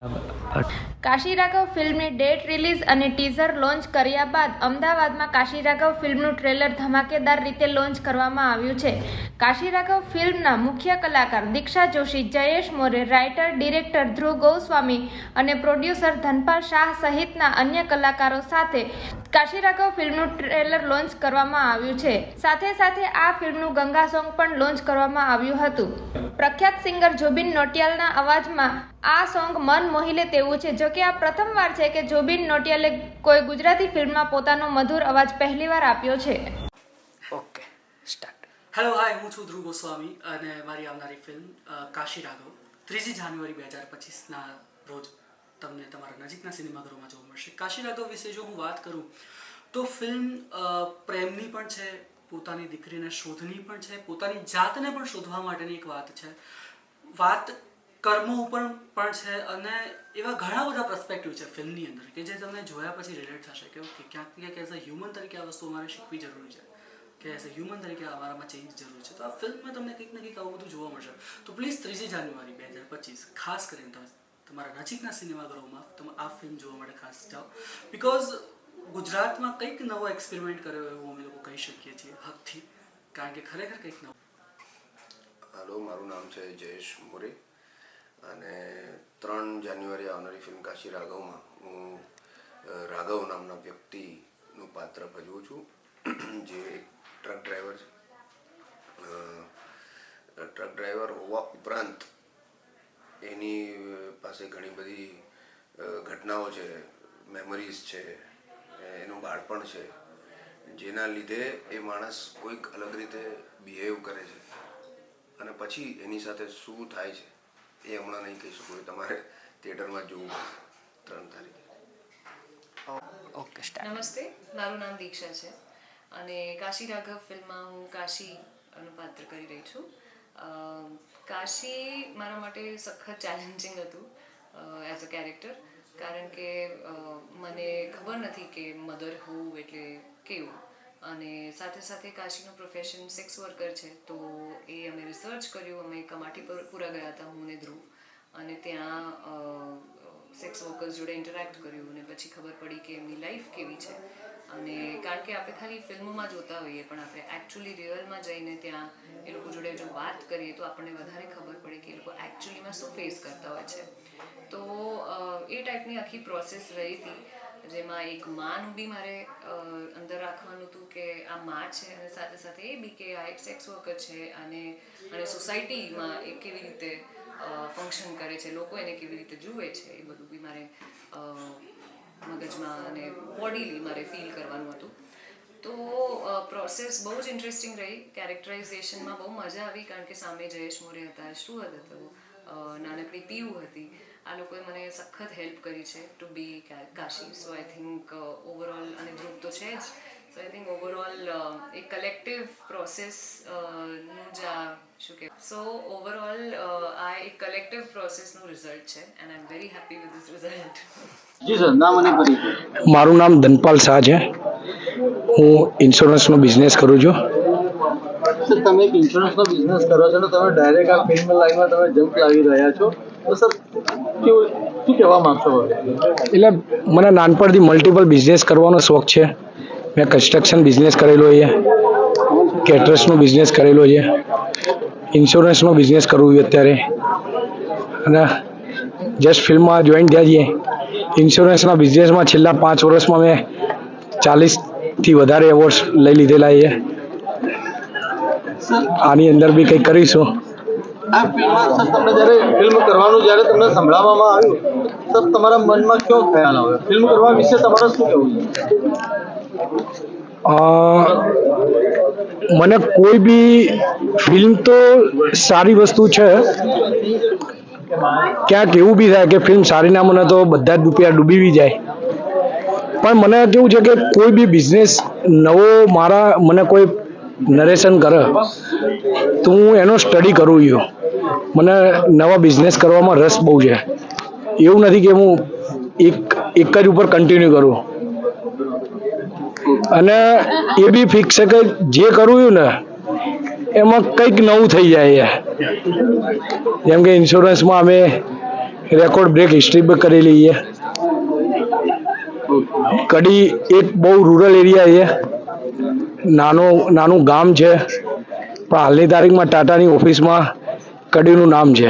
have Kashi Raghav ફિલ્મની date release અને teaser launch કર્યા બાદ અમદાવાદમાં કાશી રાઘવ ફિલ્મનું ટ્રેલર ધમાકેદાર રીતે લોન્ચ કરવામાં આવ્યું છે. કાશી રાઘવ ફિલ્મના મુખ્ય કલાકાર દીક્ષા જોશી, જયેશ મોરે, રાઇટર, ડિરેક્ટર ધ્રુવ ગોસ્વામી અને પ્રોડ્યુસર ધનપાલ શાહ સહિતના અન્ય કલાકારો સાથે કાશી રાઘવ ફિલ્મનું ટ્રેલર લોન્ચ કરવામાં આવ્યું છે. સાથે સાથે આ ફિલ્મનું ગંગા સોંગ પણ લોન્ચ કરવામાં આવ્યું હતું. પ્રખ્યાત સિંગર જુબિન નોટિયાલના અવાજમાં આ સોંગ મન મોહિલે તેવું છે. જો કે આ પ્રથમવાર છે કે જોબિન નોટિયાલે કોઈ ગુજરાતી ફિલ્મમાં પોતાનો મધુર અવાજ પહેલીવાર આપ્યો છે. Okay start. હેલો હાય હું છું ધ્રુવ ગોસ્વામી અને મારી આવનારી ફિલ્મ કાશી રાઘવ. ત્રીજી જાન્યુઆરી બે હજાર પચીસના રોજ તમને તમારા નજીકના સિનેમાઘરોમાં જોવા મળશે. કાશી રાઘવ વિશે જો હું વાત કરું તો ફિલ્મ પ્રેમની પણ છે પોતાની દીકરીને શોધની પણ છે પોતાની જાતને પણ શોધવા માટેની એક વાત છે. વાત કર્મો ઉપર પણ છે અને એવા ઘણા બધા પર્સપેક્ટિવ છે ફિલ્મની અંદર કે જે તમને જોયા પછી રિલેટ થશે કે ઓકે ક્યાંક ક્યાંક એઝ અ હ્યુમન તરીકે આ વસ્તુ અમારે શીખવી જરૂરી છે કે એઝ અ હ્યુમન તરીકે અમારામાં ચેન્જ જરૂર છે. તો આ ફિલ્મમાં તમને કંઈક ને કંઈક આવું બધું જોવા મળશે. તો પ્લીઝ ત્રીજી જાન્યુઆરી બે હજાર પચીસ, ખાસ કરીને તમે તમારા નજીકના સિનેમાઘરોમાં તમે આ ફિલ્મ જોવા માટે ખાસ જાઓ. બિકોઝ ગુજરાતમાં કંઈક નવો એક્સપેરિમેન્ટ કર્યો એવું અમે લોકો કહી શકીએ છીએ હકથી કારણ કે ખરેખર કંઈક નવું. હાલો મારું નામ છે જયેશ મોરે. અને ત્રણ જાન્યુઆરી આવનારી ફિલ્મ કાશી રાઘવમાં. હું રાઘવ નામના વ્યક્તિનું પાત્ર ભજવું છું, જે એક ટ્રક ડ્રાઈવર છે. ટ્રક ડ્રાઈવર હોવા ઉપરાંત એની પાસે ઘણી બધી ઘટનાઓ છે, મેમરીઝ છે એનું બાળપણ છે. જેના લીધે એ માણસ કોઈક અલગ રીતે બિહેવ કરે છે. અને પછી એની સાથે શું થાય છે એ હમણાં નહીં કહી શકું તમારે થિયેટરમાં જોવું પડશે ત્રણ તારીખે. ઓકે નમસ્તે મારું નામ દીક્ષા છે અને કાશી રાઘવ ફિલ્મમાં હું કાશી નું પાત્ર કરી રહી છું. કાશી મારા માટે સખત ચેલેન્જિંગ હતું એઝ અ કેરેક્ટર કારણ કે મને ખબર નથી કે મધર હોવું એટલે કેવું. અને સાથે સાથે કાશીનું પ્રોફેશન સેક્સ વર્કર છે, તો એ અમે રિસર્ચ કર્યું, અમે કમાટી પર પૂરા ગયા હતા, હું ને ધ્રુવ. અને ત્યાં સેક્સ વર્કર્સ જોડે ઇન્ટરેક્ટ કર્યું અને પછી ખબર પડી કે એમની લાઈફ કેવી છે. અને કારણ કે આપણે ખાલી ફિલ્મોમાં જોતા હોઈએ, પણ આપણે એકચ્યુઅલી રિયલમાં જઈને ત્યાં એ લોકો જોડે જો વાત કરીએ, તો આપણને વધારે ખબર પડે કે એ લોકો એકચ્યુઅલીમાં શું ફેસ કરતા હોય છે. તો એ ટાઈપની આખી પ્રોસેસ રહી હતી. જેમાં એક માનું બી મારે અંદર રાખવાનું હતું કે આ માં છે અને સાથે સાથે એ બી કે આ એક સેક્સ વર્કર છે અને અને સોસાયટીમાં એ કેવી રીતે ફંક્શન કરે છે, લોકો એને કેવી રીતે જુએ છે, એ બધું બી મારે મગજમાં અને બોડીલી મારે ફીલ કરવાનું હતું. તો પ્રોસેસ બહુ જ ઇન્ટરેસ્ટિંગ રહી. કેરેક્ટરાઇઝેશનમાં બહુ મજા આવી કારણ કે સામે જયેશ મોરે હતા શ્રુહદ હતો નાનકડી પીવું હતી. આ લોકોએ મને સખત હેલ્પ કરી છે to be Kashi. So I think overall અને ધ્રુવ તો છે જ. સો આઈ થિંક ઓવરઓલ એક કલેક્ટિવ પ્રોસેસનું જ આ શું કે સો ઓવરઓલ આ એક કલેક્ટિવ પ્રોસેસનું રિઝલ્ટ છે and I am very happy with this result G sir નામ અને મારું નામ ધનપાલ શાહ છે. હું ઇન્સ્યોરન્સનો બિઝનેસ કરું છું. તમે એક ઇન્સ્યોરન્સનો બિઝનેસ કરો છો તો તમે ડાયરેક્ટ આ ફિલ્મ લાઈનમાં તમે જમ્પ લાવી રહ્યા છો. એટલે મને નાનપણથી મલ્ટિપલ બિઝનેસ કરવાનો શોખ છે. મેં કન્સ્ટ્રક્શન બિઝનેસ કરેલો છે. કેટરસનો બિઝનેસ કરેલો છે. ઇન્સ્યોરન્સનો બિઝનેસ કરવું છે અત્યારે. અને જસ્ટ ફિલ્મમાં જોઈન થયા છીએ. ઇન્સ્યોરન્સના બિઝનેસમાં છેલ્લા પાંચ વર્ષમાં મેં ચાલીસથી વધારે એવોર્ડ્સ લઈ લીધેલા છે. આની અંદર બી કંઈક કરીશું. આ ફિલ્મ તમને જ્યારે ફિલ્મ કરવાનું, જ્યારે તમને સંભળાવવામાં આવ્યું, સર, તમારા મનમાં કયો ખ્યાલ આવ્યો ફિલ્મ કરવા વિશે તમારે શું કહેવું મને કોઈ બી ફિલ્મ તો સારી વસ્તુ છે. ક્યાંક એવું બી થાય કે ફિલ્મ સારી ના મને તો બધા જ રૂપિયા ડૂબી બી જાય. પણ મને કેવું છે કે કોઈ બી બિઝનેસ નવો મારા, મને કોઈ નરેશન કરે, તો હું એનો સ્ટડી કરું છું મને નવા બિઝનેસ કરવામાં રસ બહુ છે. એવું નથી કે હું એક એક જ ઉપર કન્ટિન્યુ કરું. અને એ બી ફિક્સ છે કે જે કરવું છું ને, એમાં કંઈક નવું થઈ જાય જેમ કે ઇન્સ્યોરન્સમાં અમે રેકોર્ડ બ્રેક હિસ્ટ્રી પણ કરેલી છે કડી એક બહુ રૂરલ એરિયા છે. નાનો નાનું ગામ છે. પણ હાલની તારીખમાં ટાટાની ઓફિસમાં કડીનું નામ છે.